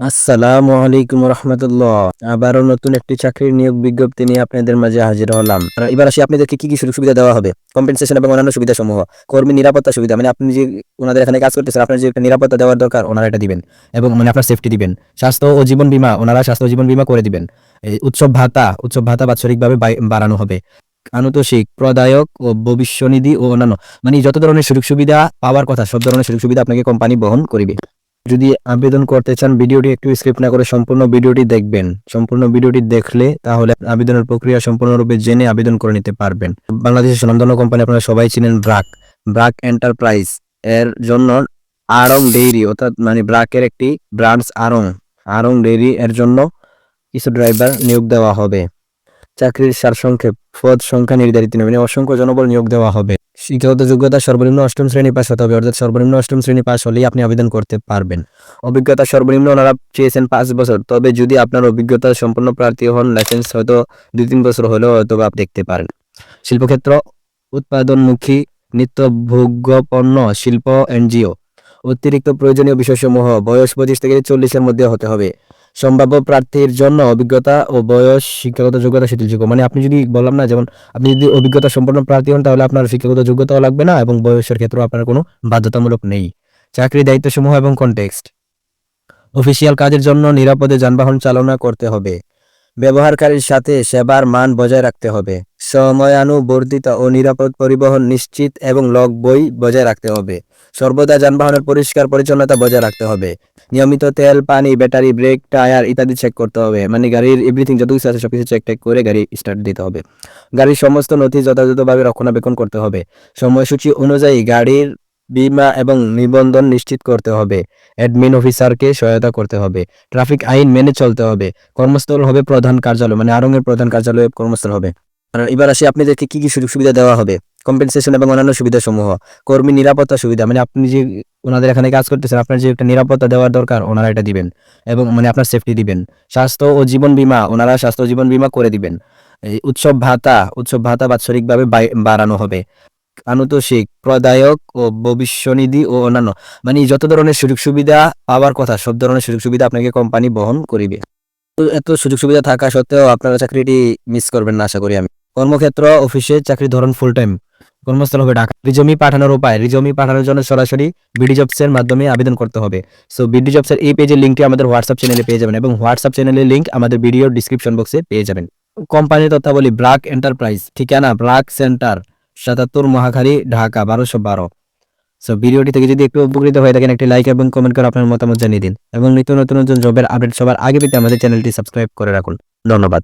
আসসালামু আলাইকুম রহমতুল্লাহ। আবারও নতুন একটি চাকরির নিয়োগ বিজ্ঞপ্তি নিয়ে আপনাদের মাঝে হাজির হলাম। এবার আসি আপনাদেরকে কি কি সুযোগ সুবিধা দেওয়া হবে? কম্পেনসেশন এবং অন্যান্য সুবিধা সমূহ কর্মী নিরাপত্তা সুবিধা মানে আপনি যে ওনাদের এখানে কাজ করতেছেন, আপনার যে একটা নিরাপত্তা দেওয়ার দরকার, ওনারা এটা দিবেন। এবং মানে আপনার সেফটি দিবেন। স্বাস্থ্য ও জীবন বীমা, ওনারা স্বাস্থ্য জীবন বীমা করে দিবেন। উৎসব ভাতা উৎসব ভাতা বাৎসরিকভাবে বাড়ানো হবে। আনুতোষিক, প্রদায়ক ও ভবিষ্যনিধি ও অন্যান্য। মানে যত ধরনের সুযোগ সুবিধা পাওয়ার কথা, সব ধরনের সুযোগ সুবিধা আপনাকে কোম্পানি বহন করিবে। যদি আবেদন করতে চান, ভিডিওটি একটু স্কিপ না করে সম্পূর্ণ ভিডিওটি দেখবেন। সম্পূর্ণ ভিডিওটি দেখলে তাহলে আবেদনের প্রক্রিয়া সম্পূর্ণরূপে জেনে আবেদন করে নিতে পারবেন। বাংলাদেশের সুনামধন্য কোম্পানি আপনারা সবাই চিনেন ব্রাক। ব্রাক এন্টারপ্রাইজ এর জন্য আরং ডেইরি, অর্থাৎ মানে ব্রাকের একটি ব্রাঞ্চ আরং। আরং ডেইরি এর জন্য কিছু ড্রাইভার নিয়োগ দেওয়া হবে। চাকরির সারসংক্ষেপ। পদ সংখ্যা নির্ধারিত নয় মানে অসংখ্য জনবল নিয়োগ দেওয়া হবে। শিক্ষাগত যোগ্যতা সর্বনিম্ন অষ্টম শ্রেণি পাস হতে হবে, অর্থাৎ সর্বনিম্ন অষ্টম শ্রেণি পাস হলেই আপনি আবেদন করতে পারবেন। অভিজ্ঞতা সর্বনিম্ন ওনারা চেয়েছেন পাঁচ বছর, তবে যদি আপনার অভিজ্ঞতা সম্পন্ন প্রার্থী হন, লাইসেন্স হয়তো দুই তিন বছর হলেও হয়তো আপনি দেখতে পারেন। শিল্পক্ষেত্র উৎপাদনমুখী, নিত্যভোগ্য পণ্য, শিল্প, এনজিও, অতিরিক্ত প্রয়োজনীয় বিষয়সমূহ বয়স পঁচিশ থেকে চল্লিশের মধ্যে হতে হবে। সম্ভাব্য প্রার্থীর জন্য অভিজ্ঞতা ও বয়স, শিক্ষাগত যোগ্যতা শিথিলযোগ্য মানে আপনি যদি বললাম না, যেমন আপনি যদি অভিজ্ঞতা সম্পন্ন প্রার্থী হন, তাহলে আপনার শিক্ষাগত যোগ্যতাও লাগবে না এবং বয়সের ক্ষেত্রেও আপনার কোনো বাধ্যতামূলক নেই। চাকরি দায়িত্বসমূহ এবং কনটেক্সট অফিসিয়াল কাজের জন্য নিরাপদে যানবাহন চালনা করতে হবে। ব্যবহারকারীর সাথে সেবার মান বজায় রাখতে হবে। সময়ানুবর্তিত ও নিরাপদ পরিবহন নিশ্চিত এবং লগ বই বজায় রাখতে হবে। সর্বদা যানবাহনের পরিষ্কার পরিচ্ছন্নতা বজায় রাখতে হবে। নিয়মিত তেল, পানি, ব্যাটারি, ব্রেক, টায়ার ইত্যাদি চেক করতে হবে। মানে গাড়ির এভরিথিং যত কিছু আছে সবকিছু চেক টেক করে গাড়ি স্টার্ট দিতে হবে। গাড়ির সমস্ত নথি যথাযথভাবে রক্ষণাবেক্ষণ করতে হবে। সময়সূচি অনুযায়ী গাড়ির বীমা এবং নিবন্ধন নিশ্চিত করতে হবে। অ্যাডমিন অফিসারকে সহায়তা করতে হবে। ট্রাফিক আইন মেনে চলতে হবে। কর্মস্থল হবে প্রধান কার্যালয় মানে আরঙের প্রধান কার্যালয়ে কর্মস্থল হবে। এবার আসি আপনাদেরকে কি কি সুযোগ সুবিধা দেওয়া হবে? কম্পেনসেশন এবং অন্যান্য সুবিধা সমূহ কর্মী নিরাপত্তা সুবিধা মানে আপনি যে ওনাদের এখানে কাজ করতেছেন, আপনার যে একটা নিরাপত্তা দেওয়ার দরকার, ওনারা এটা দিবেন। এবং মানে আপনার সেফটি দিবেন। স্বাস্থ্য ও জীবন বীমা, ওনারা স্বাস্থ্য জীবন বীমা করে দিবেন। উৎসব ভাতা উৎসব ভাতা বাৎসরিকভাবে বাড়ানো হবে। আনুতোষিক, প্রদায়ক ও ভবিষ্যনিধি ও অন্যান্য। মানে যত ধরনের সুযোগ সুবিধা পাওয়ার কথা, সব ধরনের সুযোগ সুবিধা আপনাকে কোম্পানি বহন করিবে। তো এত সুযোগ সুবিধা থাকা সত্ত্বেও আপনারা চাকরিটি মিস করবেন না, আশা করি আমি। কর্মক্ষেত্র, অফিসে চাকরি ধরন ফুল টাইম কর্মস্থল হবে ঢাকা। রিজমি পাঠানোর উপায়, রিজমি পাঠানোর জন্য সরাসরি বিডি জবস এর মাধ্যমে আবেদন করতে হবে। সো বিডি জবস এর এই পেজের লিঙ্কটি আমাদের হোয়াটসঅ্যাপ চ্যানেলে পেয়ে যাবেন এবং হোয়াটসঅ্যাপ চ্যানেলের লিঙ্ক আমাদের ভিডিওর ডিসক্রিপশন বক্সে পেয়ে যাবেন। কোম্পানির তথ্যাবলী ব্রাক এন্টারপ্রাইজ ঠিকানা ব্রাক সেন্টার সাতাত্তর মহাখালী, ঢাকা, বারোশো বারো। সো ভিডিওটি থেকে যদি একটু উপকৃত হয়ে থাকেন, একটি লাইক এবং কমেন্ট করে আপনার মতামত জানিয়ে দিন। এবং নিত্য নতুন নতুন জবের আপডেট সবার আগে পেতে আমাদের চ্যানেলটি সাবস্ক্রাইব করে রাখুন। ধন্যবাদ।